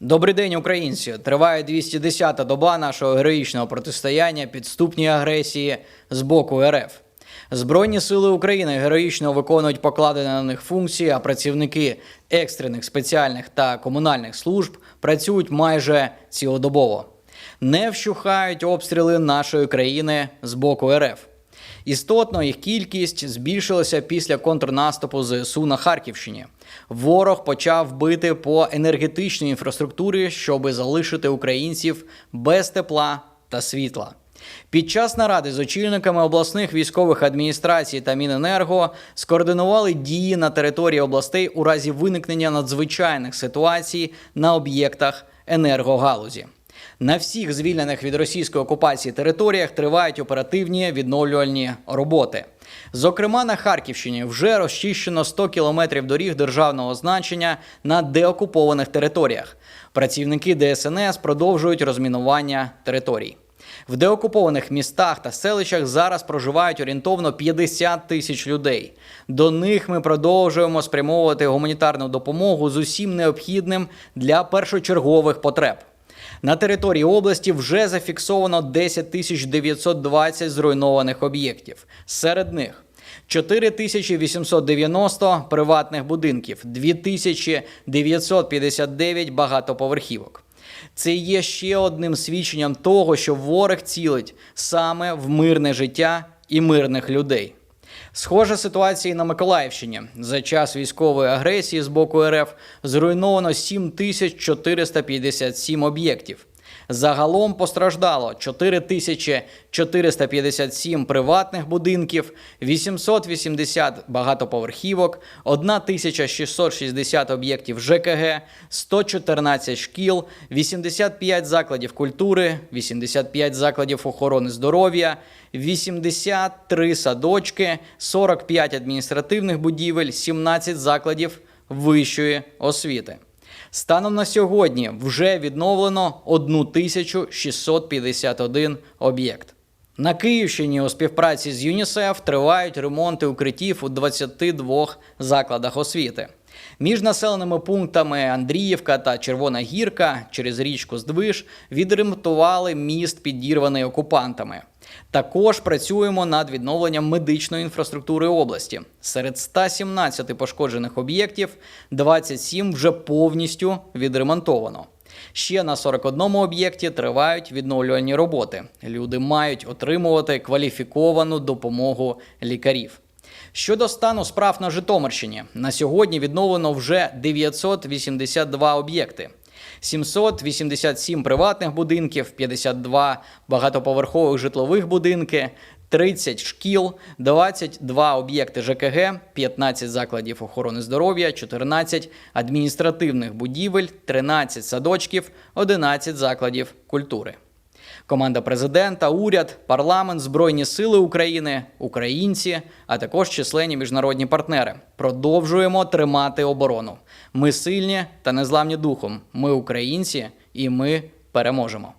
Добрий день, українці! Триває 210-та доба нашого героїчного протистояння підступній агресії з боку РФ. Збройні сили України героїчно виконують покладені на них функції, а працівники екстрених спеціальних та комунальних служб працюють майже цілодобово. Не вщухають обстріли нашої країни з боку РФ. Істотно їх кількість збільшилася після контрнаступу ЗСУ на Харківщині. Ворог почав бити по енергетичній інфраструктурі, щоби залишити українців без тепла та світла. Під час наради з очільниками обласних військових адміністрацій та Міненерго скоординували дії на території областей у разі виникнення надзвичайних ситуацій на об'єктах енергогалузі. На всіх звільнених від російської окупації територіях тривають оперативні відновлювальні роботи. Зокрема, на Харківщині вже розчищено 100 кілометрів доріг державного значення на деокупованих територіях. Працівники ДСНС продовжують розмінування територій. В деокупованих містах та селищах зараз проживають орієнтовно 50 тисяч людей. До них ми продовжуємо спрямовувати гуманітарну допомогу з усім необхідним для першочергових потреб. На території області вже зафіксовано 10 тисяч 920 зруйнованих об'єктів. Серед них 4890 приватних будинків, 2959 багатоповерхівок. Це є ще одним свідченням того, що ворог цілить саме в мирне життя і мирних людей. Схожа ситуація і на Миколаївщині. За час військової агресії з боку РФ зруйновано 7457 об'єктів. Загалом постраждало 4457 приватних будинків, 880 багатоповерхівок, 1660 об'єктів ЖКГ, 114 шкіл, 85 закладів культури, 85 закладів охорони здоров'я, 83 садочки, 45 адміністративних будівель, 17 закладів вищої освіти. Станом на сьогодні вже відновлено 1651 об'єкт. На Київщині у співпраці з ЮНІСЕФ тривають ремонти укриттів у 22 закладах освіти. Між населеними пунктами Андріївка та Червона Гірка через річку Здвиж відремонтували міст, підірваний окупантами. Також працюємо над відновленням медичної інфраструктури області. Серед 117 пошкоджених об'єктів 27 вже повністю відремонтовано. Ще на 41 об'єкті тривають відновлювальні роботи. Люди мають отримувати кваліфіковану допомогу лікарів. Щодо стану справ на Житомирщині, на сьогодні відновлено вже 982 об'єкти. 787 приватних будинків, 52 багатоповерхових житлових будинки, 30 шкіл, 22 об'єкти ЖКГ, 15 закладів охорони здоров'я, 14 адміністративних будівель, 13 садочків, 11 закладів культури. Команда президента, уряд, парламент, збройні сили України, українці, а також численні міжнародні партнери. Продовжуємо тримати оборону. Ми сильні та незламні духом. Ми українці, і ми переможемо.